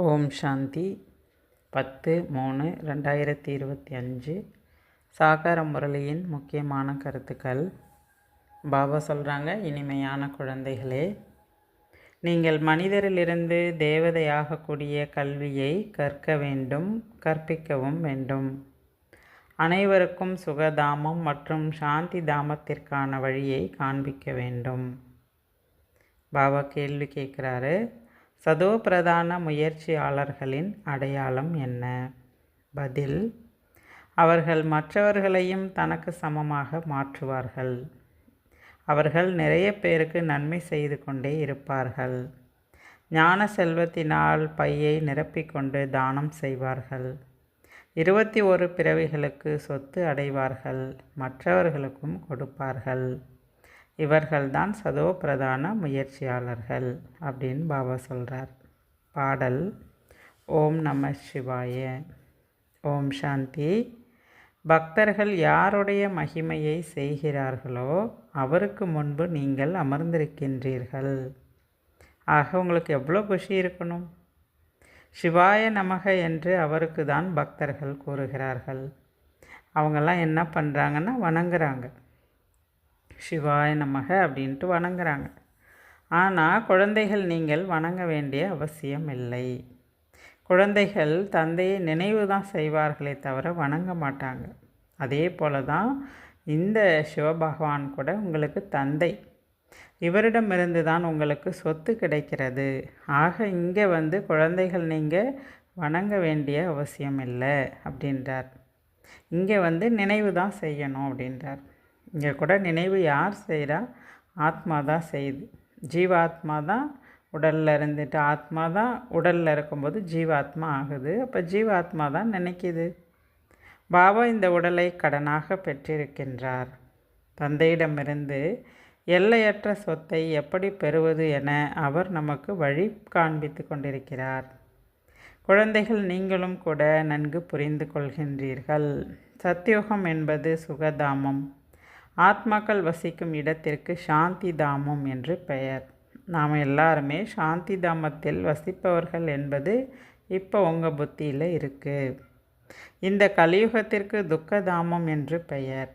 ஓம் சாந்தி. பத்து மூணு ரெண்டாயிரத்தி இருபத்தி அஞ்சு. சாகார முரளியின் முக்கியமான கருத்துக்கள். பாபா சொல்கிறாங்க இனிமையான குழந்தைகளே நீங்கள் மனிதரிலிருந்து தேவதையாகக்கூடிய கல்வியை கற்க வேண்டும் கற்பிக்கவும் வேண்டும். அனைவருக்கும் சுகதாமம் மற்றும் சாந்தி தாமத்திற்கான வழியை காண்பிக்க வேண்டும். பாபா கேள்வி கேட்குறாரு சதோ பிரதான முயற்சியாளர்களின் அடையாளம் என்ன? பதில் அவர்கள் மற்றவர்களையும் தனக்கு சமமாக மாற்றுவார்கள். அவர்கள் நிறைய பேருக்கு நன்மை செய்து கொண்டே இருப்பார்கள். ஞான செல்வத்தினால் பையை நிரப்பிக்கொண்டு தானம் செய்வார்கள். இருபத்தி ஒரு பிறவிகளுக்கு சொத்து அடைவார்கள். மற்றவர்களுக்கும் கொடுப்பார்கள். இவர்கள்தான் சதோ பிரதான முயற்சியாளர்கள் அப்படின்னு பாபா சொல்கிறார் பாடல் ஓம் நம சிவாய. ஓம் சாந்தி. பக்தர்கள் யாருடைய மகிமையை செய்கிறார்களோ அவருக்கு முன்பு நீங்கள் அமர்ந்திருக்கின்றீர்கள். ஆக உங்களுக்கு எவ்வளோ குஷி இருக்கணும்? சிவாய நமக என்று அவருக்கு தான் பக்தர்கள் கூறுகிறார்கள். அவங்கெல்லாம் என்ன பண்ணுறாங்கன்னா வணங்குறாங்க. சிவாய நமக அப்படின்ட்டு வணங்குறாங்க. ஆனால் குழந்தைகள் நீங்கள் வணங்க வேண்டிய அவசியம் இல்லை. குழந்தைகள் தந்தையை நினைவு தான் செய்வார்களே தவிர வணங்க மாட்டாங்க. அதே போல தான் இந்த சிவபகவான் கூட உங்களுக்கு தந்தை. இவரிடமிருந்து தான் உங்களுக்கு சொத்து கிடைக்கிறது. ஆக இங்கே வந்து குழந்தைகள் நீங்கள் வணங்க வேண்டிய அவசியம் இல்லை அப்படின்றார். இங்கே வந்து நினைவு தான் செய்யணும் அப்படின்றார். இங்கே கூட நினைவு யார் செய்கிறா ஆத்மா தான் செய்யுது ஜீவாத்மா தான் உடலில் இருந்துட்டு ஆத்மா தான் உடலில் இருக்கும்போது ஜீவாத்மா ஆகுது. அப்போ ஜீவாத்மா தான் நினைக்கிது. பாபா இந்த உடலை கடனாக பெற்றிருக்கின்றார். தந்தையிடமிருந்து எல்லையற்ற சொத்தை எப்படி பெறுவது என அவர் நமக்கு வழி காண்பித்து கொண்டிருக்கிறார். குழந்தைகள் நீங்களும் கூட நன்கு புரிந்து கொள்கின்றீர்கள். சத்தியோகம் என்பது சுகதாமம். ஆத்மாக்கள் வசிக்கும் இடத்திற்கு சாந்தி தாமம் என்று பெயர். நாம் எல்லாருமே சாந்தி தாமத்தில் வசிப்பவர்கள் என்பது இப்போ உங்கள் புத்தியில் இருக்குது இந்த கலியுகத்திற்கு துக்க தாமம் என்று பெயர்.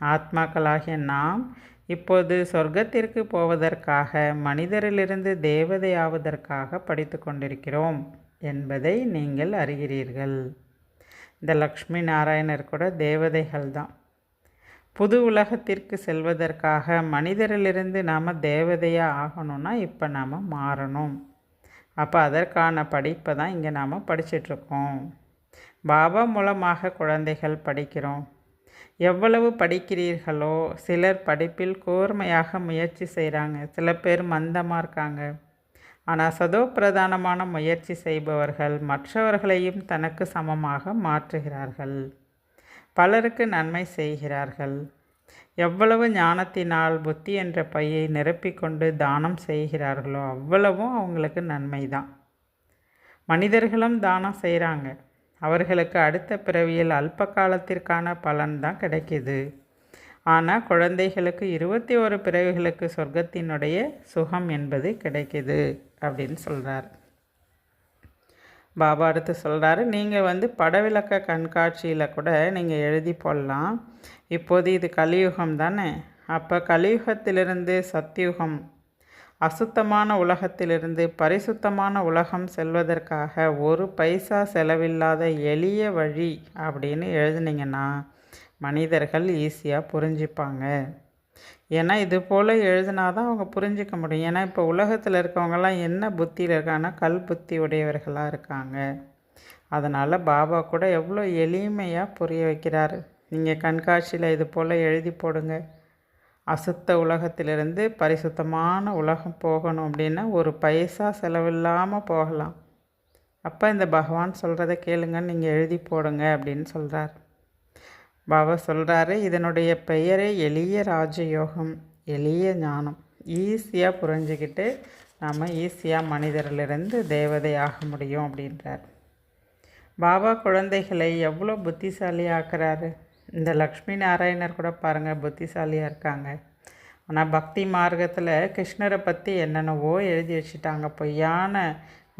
ஆத்மாக்களாகிய நாம் இப்போது சொர்க்கத்திற்கு போவதற்காக மனிதரிலிருந்து தேவதையாவதற்காக படித்து கொண்டிருக்கிறோம் என்பதை நீங்கள் அறிகிறீர்கள். இந்த லக்ஷ்மி நாராயணர் கூட தேவதைகள் தான் புது உலகத்திற்கு செல்வதற்காக மனிதரிலிருந்து நாம் தேவதையாக ஆகணும்னா இப்போ நாம் மாறணும். அப்போ அதற்கான படிப்பை தான் இங்கே நாம் படிச்சிட்ருக்கோம். பாபா மூலமாக குழந்தைகள் படிக்கிறோம். எவ்வளவு படிக்கிறீர்களோ சிலர் படிப்பில் கூர்மையாக முயற்சி செய்கிறாங்க சில பேர் மந்தமாக இருக்காங்க. ஆனால் சதோ பிரதானமான முயற்சி செய்பவர்கள் மற்றவர்களையும் தனக்கு சமமாக மாற்றுகிறார்கள். பலருக்கு நன்மை செய்கிறார்கள். எவ்வளவு ஞானத்தினால் புத்தி என்ற பையை நிரப்பிக்கொண்டு தானம் செய்கிறார்களோ அவ்வளவும் அவங்களுக்கு நன்மை தான் மனிதர்களும் தானம் செய்கிறாங்க. அவர்களுக்கு அடுத்த பிறவியில் அல்ப காலத்திற்கான பலன் தான் கிடைக்கிது. ஆனால் குழந்தைகளுக்கு இருபத்தி ஒரு பிறவிகளுக்கு சொர்க்கத்தினுடைய சுகம் என்பது கிடைக்கிது அப்படின்னு சொல்கிறார் பாபா அடுத்து சொல்கிறாரு நீங்கள் வந்து படவிளக்க கண்காட்சியில் கூட நீங்கள் எழுதி போடலாம். இப்போது இது கலியுகம் தானே? அப்போ கலியுகத்திலிருந்து சத்தியுகம் அசுத்தமான உலகத்திலிருந்து பரிசுத்தமான உலகம் செல்வதற்காக ஒரு பைசா செலவில்லாத எளிய வழி அப்படின்னு எழுதுனீங்கன்னா மனிதர்கள் ஈஸியாக புரிஞ்சுப்பாங்க. ஏன்னா இது போல் எழுதினா தான் அவங்க புரிஞ்சிக்க முடியும். ஏன்னா இப்போ உலகத்தில் இருக்கவங்கெல்லாம் என்ன புத்தியில் இருக்காங்கன்னா கல் புத்தி உடையவர்களாக இருக்காங்க. அதனால் பாபா கூட எவ்வளோ எளிமையாக புரிய வைக்கிறாரு. நீங்கள் கண்காட்சியில் இது போல் எழுதி போடுங்க. அசுத்த உலகத்திலிருந்து பரிசுத்தமான உலகம் போகணும் அப்படின்னா ஒரு பைசா செலவில்லாமல் போகலாம். அப்போ இந்த பகவான் சொல்கிறத கேளுங்கன்னு நீங்கள் எழுதி போடுங்க அப்படின்னு சொல்கிறார் பாபா சொல்கிறாரு இதனுடைய பெயரே எளிய ராஜயோகம் எளிய ஞானம். ஈஸியாக புரிஞ்சுக்கிட்டு நாம் ஈஸியாக மனிதரிலிருந்து தேவதை ஆக முடியும் அப்படின்றார். பாபா குழந்தைகளை எவ்வளோ புத்திசாலி ஆக்குறாரு இந்த லக்ஷ்மி நாராயணர் கூட பாருங்கள் புத்திசாலியாக இருக்காங்க. ஆனால் பக்தி மார்க்கத்தில் கிருஷ்ணரை பற்றி என்னென்னவோ எழுதி வச்சுட்டாங்க. பொய்யான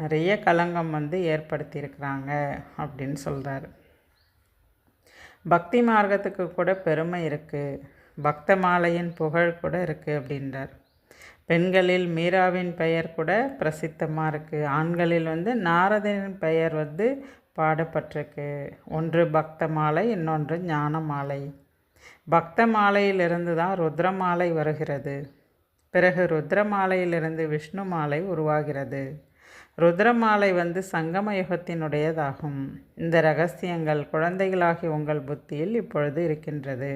நிறைய களங்கம் வந்து ஏற்படுத்தியிருக்கிறாங்க அப்படின்னு சொல்கிறாரு பக்தி மார்க்கத்துக்கு கூட பெருமை இருக்குது பக்த மாலையின் புகழ் கூட இருக்குது அப்படின்றார். பெண்களில் மீராவின் பெயர் கூட பிரசித்தமாக இருக்குது ஆண்களில் வந்து நாரதனின் பெயர் வந்து பாடப்பட்டிருக்கு. ஒன்று பக்த மாலை இன்னொன்று ஞான மாலை. பக்த மாலையிலிருந்து தான் ருத்ர மாலை வருகிறது. பிறகு ருத்ர மாலையிலிருந்து விஷ்ணு மாலை உருவாகிறது. ருத்ரமாலை வந்து சங்கம யுகத்தினுடையதாகும் இந்த ரகசியங்கள் குழந்தைகளாகி உங்கள் புத்தியில் இப்பொழுது இருக்கின்றது.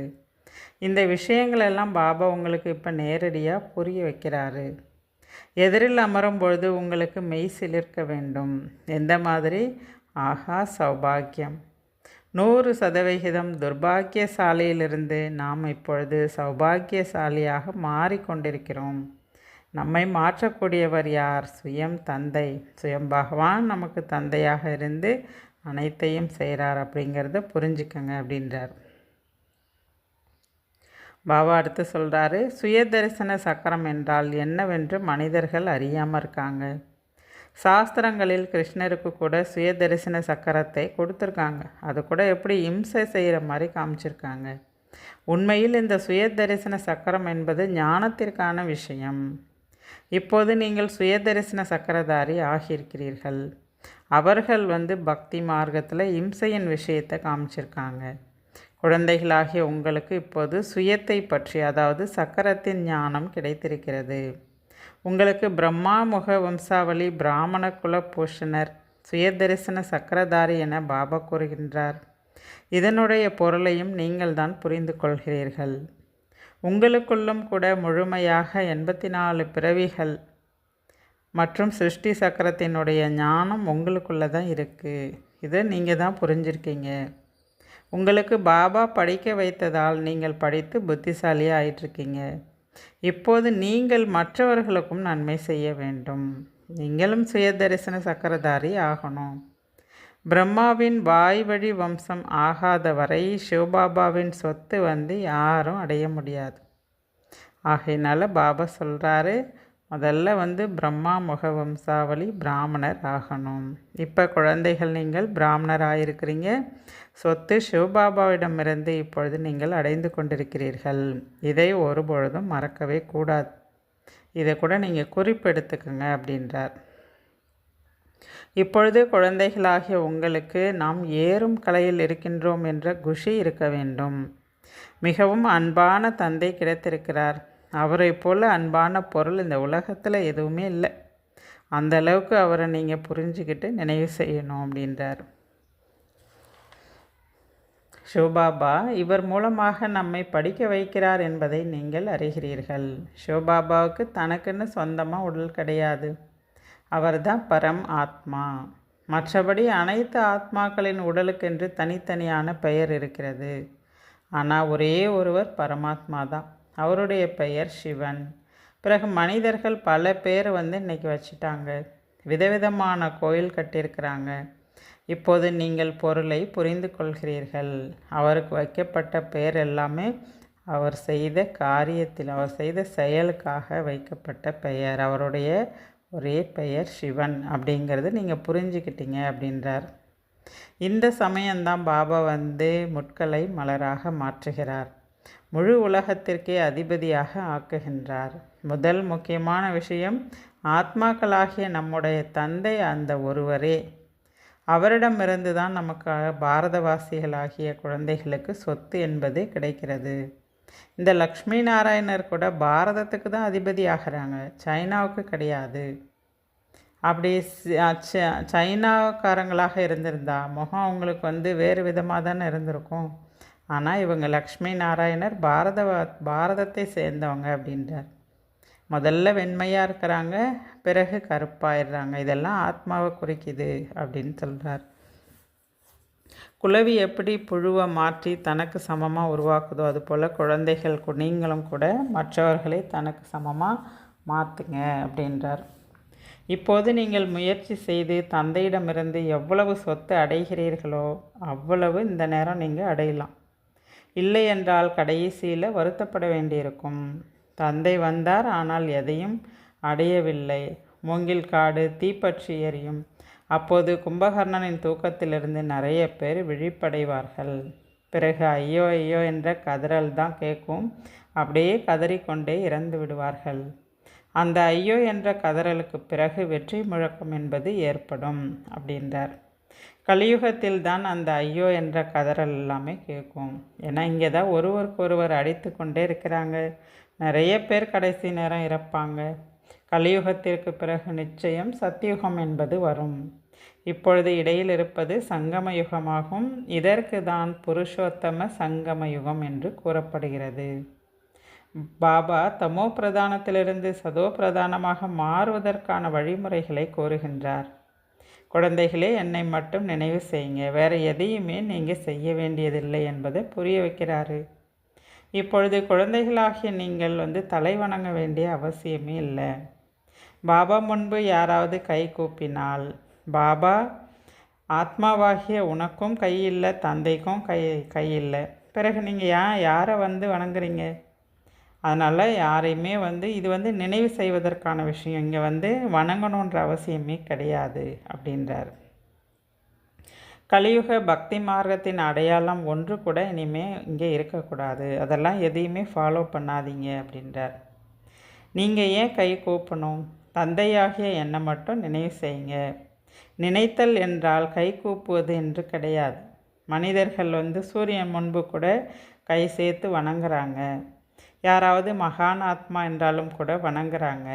இந்த விஷயங்களெல்லாம் பாபா உங்களுக்கு இப்போ நேரடியாக புரிய வைக்கிறாரு. எதிரில் அமரும் பொழுது உங்களுக்கு மெய் சிலிர்க்க வேண்டும். எந்த மாதிரி? ஆஹா சௌபாக்கியம் நூறு சதவிகிதம் துர்பாக்கியசாலியிலிருந்து நாம் இப்பொழுது சௌபாக்கியசாலியாக மாறிக்கொண்டிருக்கிறோம். நம்மை மாற்றக்கூடியவர் யார்? சுயம் தந்தை. சுயம் பகவான் நமக்கு தந்தையாக இருந்து அனைத்தையும் செய்கிறார் அப்படிங்கிறத புரிஞ்சுக்கங்க அப்படின்றார். பாபா அடுத்து சொல்கிறாரு சுய தரிசன சக்கரம் என்றால் என்னவென்று மனிதர்கள் அறியாமல் இருக்காங்க. சாஸ்திரங்களில் கிருஷ்ணருக்கு கூட சுய தரிசன சக்கரத்தை கொடுத்துருக்காங்க. அது கூட எப்படி இம்சை செய்கிற மாதிரி காமிச்சிருக்காங்க. உண்மையில் இந்த சுய தரிசன சக்கரம் என்பது ஞானத்திற்கான விஷயம். இப்போது நீங்கள் சுயதரிசன சக்கரதாரி ஆகியிருக்கிறீர்கள். அவர்கள் வந்து பக்தி மார்க்கத்தில் இம்சையின் விஷயத்தை காமிச்சிருக்காங்க. குழந்தைகளாகிய உங்களுக்கு இப்போது சுயத்தை பற்றி அதாவது சக்கரத்தின் ஞானம் கிடைத்திருக்கிறது. உங்களுக்கு பிரம்மா முக வம்சாவளி பிராமண குல பூஷணர் சுயதரிசன சக்கரதாரி என பாபா கூறுகின்றார். இதனுடைய பொருளையும் நீங்கள் தான் புரிந்து கொள்கிறீர்கள். உங்களுக்குள்ளும் கூட முழுமையாக எண்பத்தி நாலு பிறவிகள் மற்றும் சிருஷ்டி சக்கரத்தினுடைய ஞானம் உங்களுக்குள்ளே தான் இருக்குது இதை நீங்கள் தான் புரிஞ்சிருக்கீங்க. உங்களுக்கு பாபா படிக்க வைத்ததால் நீங்கள் படித்து புத்திசாலியாக ஆயிட்டுருக்கீங்க. இப்போது நீங்கள் மற்றவர்களுக்கும் நன்மை செய்ய வேண்டும். நீங்களும் சுய தரிசன சக்கரதாரி ஆகணும். பிரம்மாவின் வாய் வழி வம்சம் ஆகாத வரை சிவபாபாவின் சொத்து வந்து யாரும் அடைய முடியாது. ஆகையினால பாபா சொல்கிறாரு முதல்ல வந்து பிரம்மா முக வம்சாவளி பிராமணர் ஆகணும். இப்போ குழந்தைகள் நீங்கள் பிராமணர் ஆகிருக்கிறீங்க சொத்து சிவபாபாவிடமிருந்து இப்பொழுது நீங்கள் அடைந்து கொண்டிருக்கிறீர்கள். இதை ஒரு பொழுதும் மறக்கவே கூடாது. இதை கூட நீங்கள் குறிப்பெடுத்துக்கங்க அப்படின்றார். இப்பொழுது குழந்தைகளாகிய உங்களுக்கு நாம் ஏறும் கலையில் இருக்கின்றோம் என்ற குஷி இருக்க வேண்டும். மிகவும் அன்பான தந்தை கிடைத்திருக்கிறார். அவரை போல் அன்பான பொருள் இந்த உலகத்தில் எதுவுமே இல்லை. அந்த அளவுக்கு அவரை நீங்கள் புரிஞ்சுக்கிட்டு நினைவு செய்யணும் அப்படின்றார். ஷோபாபா இவர் மூலமாக நம்மை படிக்க வைக்கிறார் என்பதை நீங்கள் அறிகிறீர்கள். ஷோபாபாவுக்கு தனக்குன்னு சொந்தமாக உடல் கிடையாது. அவர்தான் பரம் ஆத்மா. மற்றபடி அனைத்து ஆத்மாக்களின் உடலுக்கென்று தனித்தனியான பெயர் இருக்கிறது. ஆனால் ஒரே ஒருவர் பரமாத்மா தான் அவருடைய பெயர் சிவன். பிறகு மனிதர்கள் பல பேர் வந்து இன்றைக்கி வச்சுட்டாங்க. விதவிதமான கோயில் கட்டியிருக்கிறாங்க. இப்போது நீங்கள் பொருளை புரிந்து கொள்கிறீர்கள். அவருக்கு வைக்கப்பட்ட பெயர் எல்லாமே அவர் செய்த காரியத்தில் அவர் செய்த செயலுக்காக வைக்கப்பட்ட பெயர். அவருடைய ஒரே பெயர் சிவன் அப்படிங்கிறது நீங்கள் புரிஞ்சுக்கிட்டீங்க அப்படின்றார். இந்த சமயம்தான் பாபா வந்து முட்களை மலராக மாற்றுகிறார். முழு உலகத்திற்கே அதிபதியாக ஆக்குகின்றார். முதல் முக்கியமான விஷயம் ஆத்மாக்களாகிய நம்முடைய தந்தை அந்த ஒருவரே. அவரிடமிருந்து தான் நமக்கு பாரதவாசிகளாகிய குழந்தைகளுக்கு சொத்து என்பது கிடைக்கிறது. இந்த லக்ஷ்மி நாராயணர் கூட பாரதத்துக்கு தான் அதிபதி ஆகிறாங்க சைனாவுக்கு கிடையாது. அப்படி சைனாக்காரங்களாக இருந்திருந்தா முகம் அவங்களுக்கு வந்து வேறு விதமாக தானே இருந்திருக்கும். ஆனால் இவங்க லக்ஷ்மி நாராயணர் பாரத பாரதத்தை சேர்ந்தவங்க அப்படின்றார். முதல்ல வெண்மையாக இருக்கிறாங்க பிறகு கருப்பாயிடுறாங்க. இதெல்லாம் ஆத்மாவை குறிக்குது அப்படின்னு சொல்கிறார் குலவி எப்படி புழுவை மாற்றி தனக்கு சமமாக உருவாக்குதோ அதுபோல் குழந்தைகள் நீங்களும் கூட மற்றவர்களை தனக்கு சமமாக மாற்றுங்க அப்படின்றார். இப்போது நீங்கள் முயற்சி செய்து தந்தையிடமிருந்து எவ்வளவு சொத்து அடைகிறீர்களோ அவ்வளவு இந்த நேரம் நீங்கள் அடையலாம். இல்லை என்றால் கடைசியில் வருத்தப்பட வேண்டியிருக்கும். தந்தை வந்தார் ஆனால் எதையும் அடையவில்லை. மூங்கில் காடு தீப்பற்றி எரியும். அப்போது கும்பகர்ணனின் தூக்கத்திலிருந்து நிறைய பேர் விழிப்படைவார்கள். பிறகு ஐயோ ஐயோ என்ற கதறல் தான் கேட்கும். அப்படியே கதறிக்கொண்டே இறந்து விடுவார்கள். அந்த ஐயோ என்ற கதறலுக்கு பிறகு வெற்றி முழக்கம் என்பது ஏற்படும் அப்படின்றார். கலியுகத்தில் தான் அந்த ஐயோ என்ற கதறல் எல்லாமே கேட்கும். ஏன்னா இங்கே தான் ஒருவருக்கு ஒருவர் அடித்து கொண்டே இருக்கிறாங்க. நிறைய பேர் கடைசி நேரம் இறப்பாங்க. கலியுகத்திற்கு பிறகு நிச்சயம் சத்தியுகம் என்பது வரும். இப்பொழுது இடையில் இருப்பது சங்கம யுகமாகும். இதற்கு தான் புருஷோத்தம சங்கம யுகம் என்று கூறப்படுகிறது. பாபா தமோ பிரதானத்திலிருந்து சதோ பிரதானமாக மாறுவதற்கான வழிமுறைகளை கூறுகின்றார் குழந்தைகளே என்னை மட்டும் நினைவு செய்யுங்க. வேறு எதையுமே நீங்கள் செய்ய வேண்டியதில்லை என்பதை புரிய வைக்கிறாரு. இப்பொழுது குழந்தைகளாகிய நீங்கள் வந்து தலை வணங்க வேண்டிய அவசியமே இல்லை. பாபா முன்பு யாராவது கை கூப்பினால் பாபா ஆத்மாவாகிய உனக்கும் கை இல்லை தந்தைக்கும் கை கை இல்லை. பிறகு நீங்கள் ஏன் யாரை வந்து வணங்குறீங்க? அதனால் யாரையுமே வந்து இது வந்து நினைவு செய்வதற்கான விஷயம். இங்கே வந்து வணங்கணுன்ற அவசியமே கிடையாது அப்படின்றார். கலியுக பக்தி மார்க்கத்தின் அடையாளம் ஒன்று கூட இனிமேல் இங்கே இருக்கக்கூடாது. அதெல்லாம் எதையுமே ஃபாலோ பண்ணாதீங்க அப்படின்றார். நீங்கள் ஏன் கை கூப்பணும்? தந்தையாகிய என்னை மட்டும் நினைவு செய்யுங்க. நினைத்தல் என்றால் கை கூப்புவது என்று கிடையாது. மனிதர்கள் வந்து சூரியன் முன்பு கூட கை சேர்த்து வணங்குறாங்க. யாராவது மகான் ஆத்மா என்றாலும் கூட வணங்குறாங்க.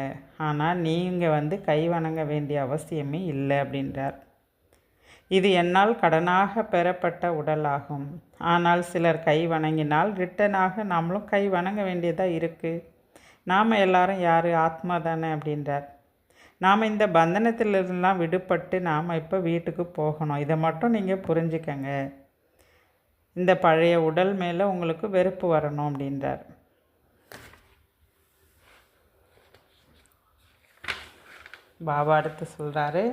ஆனால் நீங்கள் வந்து கை வணங்க வேண்டிய அவசியமே இல்லை அப்படின்றார். இது என்னால் கடனாக பெறப்பட்ட உடலாகும். ஆனால் சிலர் கை வணங்கினால் ரிட்டனாக நாமளும் கை வணங்க வேண்டியதாக இருக்குது நாம் எல்லாரும் யார்? ஆத்மா தானே அப்படின்றார். நாம் இந்த பந்தனத்திலிருந்துலாம் விடுபட்டு நாம் இப்போ வீட்டுக்கு போகணும். இதை மட்டும் நீங்கள் புரிஞ்சுக்கங்க. இந்த பழைய உடல் மேலே உங்களுக்கு வெறுப்பு வரணும் அப்படின்றார். பாபா அடுத்து சொல்கிறாரு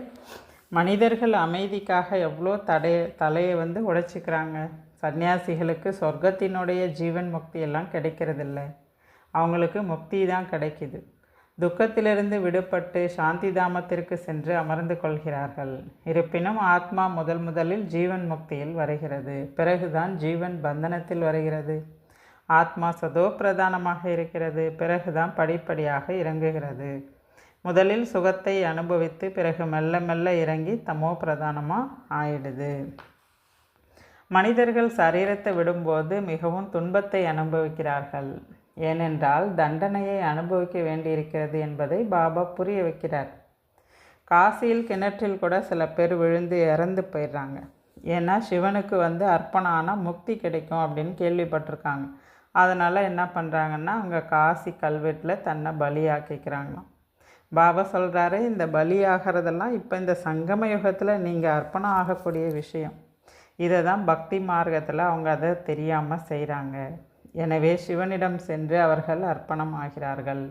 மனிதர்கள் அமைதிக்காக எவ்வளோ தடைய தலையை வந்து உடைச்சிக்கிறாங்க. சன்னியாசிகளுக்கு சொர்க்கத்தினுடைய ஜீவன் முக்தி எல்லாம் கிடைக்கிறதில்ல. அவங்களுக்கு முக்தி தான் கிடைக்குது. துக்கத்திலிருந்து விடுபட்டு சாந்தி தாமத்திற்கு சென்று அமர்ந்து கொள்கிறார்கள். இருப்பினும் ஆத்மா முதல் முதலில் ஜீவன் முக்தியில் வருகிறது. பிறகுதான் ஜீவன் பந்தனத்தில் வருகிறது. ஆத்மா சதோ பிரதானமாக இருக்கிறது. பிறகுதான் படிப்படியாக இறங்குகிறது. முதலில் சுகத்தை அனுபவித்து பிறகு மெல்ல மெல்ல இறங்கி தமோ பிரதானமாக ஆயிடுது. மனிதர்கள் சரீரத்தை விடும்போது மிகவும் துன்பத்தை அனுபவிக்கிறார்கள். ஏனென்றால் தண்டனையை அனுபவிக்க வேண்டியிருக்கிறது என்பதை பாபா புரிய வைக்கிறார் காசியில் கிணற்றில் கூட சில பேர் விழுந்து இறந்து போயிடுறாங்க. ஏன்னா சிவனுக்கு வந்து அர்ப்பணம் ஆனால் முக்தி கிடைக்கும் அப்படின்னு கேள்விப்பட்டிருக்காங்க. அதனால் என்ன பண்ணுறாங்கன்னா அங்கே காசி கல்வெட்டில் தன்னை பலியாக்கிக்கிறாங்களாம். பாபா சொல்கிறாரு இந்த பலி ஆகிறதெல்லாம் இப்போ இந்த சங்கம யுகத்தில் நீங்கள் அர்ப்பணம் ஆகக்கூடிய விஷயம். இதை தான் பக்தி மார்க்கத்தில் அவங்க அதை தெரியாமல் செய்கிறாங்க எனவே சிவனிடம் சென்று அவர்கள் அர்ப்பணம் ஆகிறார்கள்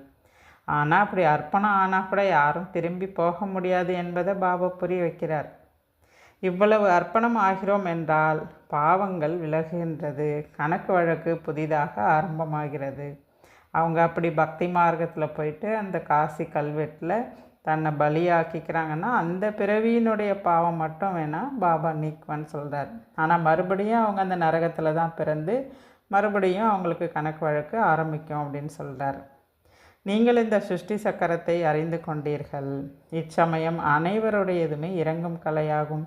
ஆனால் அப்படி அர்ப்பணம் ஆனால் கூட யாரும் திரும்பி போக முடியாது என்பதை பாபா புரிய வைக்கிறார். இவ்வளவு அர்ப்பணம் ஆகிறோம் என்றால் பாவங்கள் விலகுகின்றது. கணக்கு வழக்கு புதிதாக ஆரம்பமாகிறது. அவங்க அப்படி பக்தி மார்க்கத்தில் போயிட்டு அந்த காசி கல்வெட்டில் தன்னை பலியாக்கிக்கிறாங்கன்னா அந்த பிறவியினுடைய பாவம் மட்டும் வேணால் பாபா நீக்குவான்னு சொல்கிறார் ஆனால் மறுபடியும் அவங்க அந்த நரகத்தில் தான் பிறந்து மறுபடியும் அவங்களுக்கு கணக்கு வழக்கு ஆரம்பிக்கும் அப்படின்னு சொல்கிறார் நீங்கள் இந்த சிருஷ்டி சக்கரத்தை அறிந்து கொண்டீர்கள். இச்சமயம் அனைவருடையதுமே இறங்கும் கலையாகும்.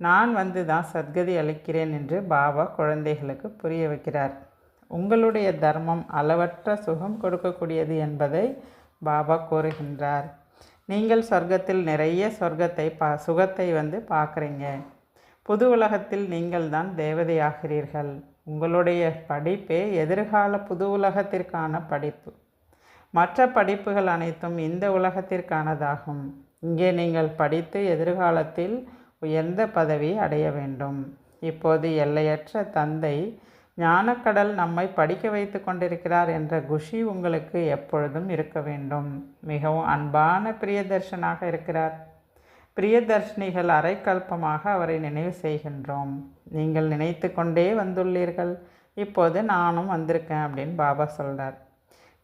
நான் வந்து தான் சத்கதி அளிக்கிறேன் என்று பாபா குழந்தைகளுக்கு புரிய வைக்கிறார். உங்களுடைய தர்மம் அளவற்ற சுகம் கொடுக்கக்கூடியது என்பதை பாபா கூறுகின்றார். நீங்கள் சொர்க்கத்தில் நிறைய சொர்க்கத்தை பா சுகத்தை வந்து பார்க்குறீங்க. புது உலகத்தில் நீங்கள் தான் தேவதையாகிறீர்கள். உங்களுடைய படிப்பே எதிர்கால புது உலகத்திற்கான படிப்பு. மற்ற படிப்புகள் அனைத்தும் இந்த உலகத்திற்கானதாகும். இங்கே நீங்கள் படித்து எதிர்காலத்தில் உயர்ந்த பதவி அடைய வேண்டும். இப்போது எல்லையற்ற தந்தை ஞானக்கடல் நம்மை படிக்க வைத்து கொண்டிருக்கிறார் என்ற குஷி உங்களுக்கு எப்பொழுதும் இருக்க வேண்டும். மிகவும் அன்பான பிரியதர்ஷனாக இருக்கிறார். பிரியதர்ஷினிகள் அரைக்கல்பமாக அவரை நினைவு செய்கின்றோம். நீங்கள் நினைத்து கொண்டே வந்துள்ளீர்கள். இப்போது நானும் வந்திருக்கேன் அப்படின்னு பாபா சொல்கிறார்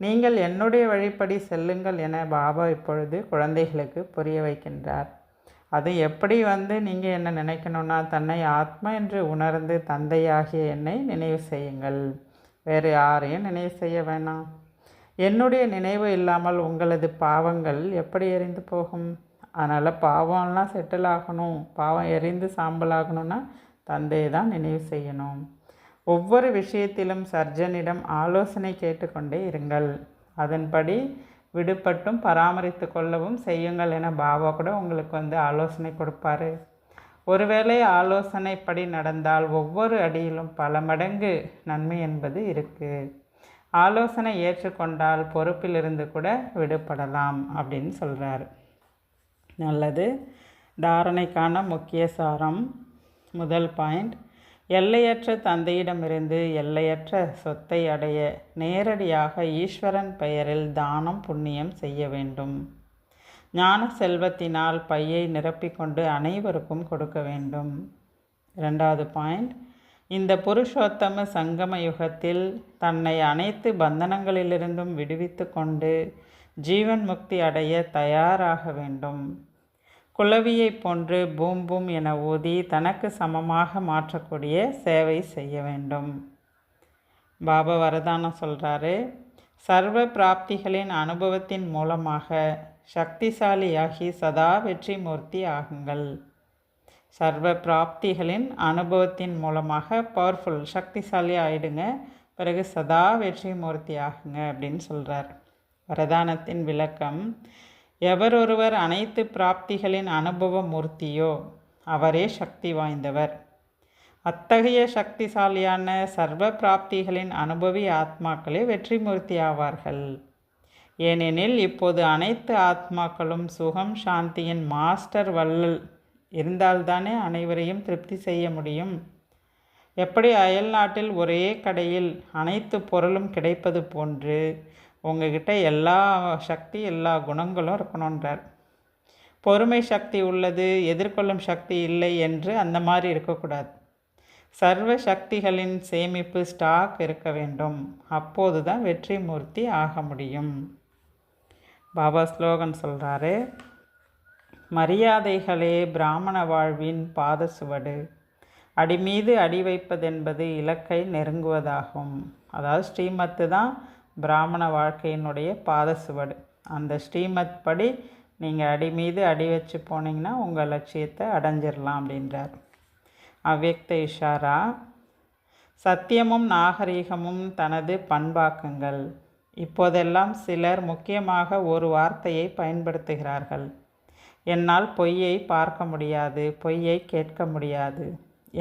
நீங்கள் என்னுடைய வழிப்படி செல்லுங்கள் என பாபா இப்பொழுது குழந்தைகளுக்கு புரிய வைக்கின்றார். அது எப்படி வந்து நீங்கள் என்ன நினைக்கணும்னா தன்னை ஆத்மா என்று உணர்ந்து தந்தையாகிய என்னை நினைவு செய்யுங்கள். வேறு யாரையும் நினைவு செய்ய வேணாம். என்னுடைய நினைவு இல்லாமல் உங்களது பாவங்கள் எப்படி எரிந்து போகும்? அதனால் பாவம்லாம் செட்டில் ஆகணும். பாவம் எரிந்து சாம்பல் ஆகணும்னா தந்தையை தான் நினைவு செய்யணும். ஒவ்வொரு விஷயத்திலும் சர்ஜனிடம் ஆலோசனை கேட்டுக்கொண்டே இருங்கள். அதன்படி விடுபட்டும் பராமரித்து கொள்ளவும் செய்யுங்கள் என பாபா கூட உங்களுக்கு வந்து ஆலோசனை கொடுப்பாரு. ஒருவேளை ஆலோசனைப்படி நடந்தால் ஒவ்வொரு அடியிலும் பல மடங்கு நன்மை என்பது இருக்குது ஆலோசனை ஏற்றுக்கொண்டால் பொறுப்பிலிருந்து கூட விடுபடலாம் அப்படின்னு சொல்கிறாரு நல்லது. தாரணைக்கான முக்கிய சாரம் முதல் பாயிண்ட். எல்லையற்ற தந்தையிடமிருந்து எல்லையற்ற சொத்தை அடைய நேரடியாக ஈஸ்வரன் பெயரில் தானம் புண்ணியம் செய்ய வேண்டும். ஞான செல்வத்தினால் பையை நிரப்பிக்கொண்டு அனைவருக்கும் கொடுக்க வேண்டும். இரண்டாவது பாயிண்ட். இந்த புருஷோத்தம சங்கம யுகத்தில் தன்னை அனைத்து பந்தனங்களிலிருந்தும் விடுவித்து கொண்டு ஜீவன் முக்தி அடைய தயாராக வேண்டும். குளவியைப் போன்று பூம் பூம் என ஊதி தனக்கு சமமாக மாற்றக்கூடிய சேவை செய்ய வேண்டும். பாபா வரதானம் சொல்கிறாரு சர்வ பிராப்திகளின் அனுபவத்தின் மூலமாக சக்திசாலியாகி சதா வெற்றி மூர்த்தி ஆகுங்கள். சர்வ பிராப்திகளின் அனுபவத்தின் மூலமாக பவர்ஃபுல் சக்திசாலி ஆயிடுங்க பிறகு சதா வெற்றி மூர்த்தி ஆகுங்க அப்படின்னு சொல்கிறார் வரதானத்தின் விளக்கம் எவரொருவர் அனைத்து பிராப்திகளின் அனுபவ மூர்த்தியோ அவரே சக்தி வாய்ந்தவர். அத்தகைய சக்திசாலியான சர்வ பிராப்திகளின் அனுபவி ஆத்மாக்களே வெற்றி மூர்த்தி ஆவார்கள் ஏனெனில் இப்போது அனைத்து ஆத்மாக்களும் சுகம் சாந்தியின் மாஸ்டர் வள்ளல். இருந்தால்தானே அனைவரையும் திருப்தி செய்ய முடியும்? எப்படி அயல்நாட்டில் ஒரே கடையில் அனைத்து பொருளும் கிடைப்பது போன்று உங்ககிட்ட எல்லா சக்தி எல்லா குணங்களும் இருக்கணுன்றார் பொறுமை சக்தி உள்ளது எதிர்கொள்ளும் சக்தி இல்லை என்று அந்த மாதிரி இருக்கக்கூடாது. சர்வ சக்திகளின் சேமிப்பு ஸ்டாக் இருக்க வேண்டும். அப்போது தான் வெற்றி மூர்த்தி ஆக முடியும். பாபா ஸ்லோகன் சொல்கிறாரு மரியாதைகளே பிராமண வாழ்வின் பாத சுவடு அடி மீது அடி வைப்பதென்பது இலக்கை நெருங்குவதாகும். அதாவது ஸ்ரீமத்து தான் பிராமண வாழ்க்கையினுடைய பாதசுவடு. அந்த ஸ்ரீமத் படி நீங்கள் அடி மீது அடி வச்சு போனீங்கன்னா உங்கள் லட்சியத்தை அடைஞ்சிடலாம் அப்படின்றார். அவ்வக்த இஷாரா சத்தியமும் நாகரீகமும் தனது பண்பாக்குங்கள். இப்போதெல்லாம் சிலர் முக்கியமாக ஒரு வார்த்தையை பயன்படுத்துகிறார்கள். என்னால் பொய்யை பார்க்க முடியாது பொய்யை கேட்க முடியாது.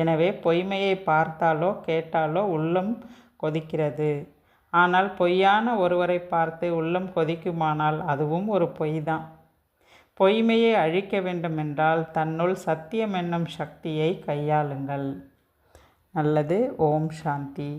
எனவே பொய்மையை பார்த்தாலோ கேட்டாலோ உள்ளம் கொதிக்கிறது. ஆனால் பொய்யான ஒருவரை பார்த்து உள்ளம் கொதிக்குமானால் அதுவும் ஒரு பொய் தான் பொய்மையை அழிக்க வேண்டுமென்றால் தன்னுள் சத்தியம் என்னும் சக்தியை கையாளுங்கள். நல்லது. ஓம் சாந்தி.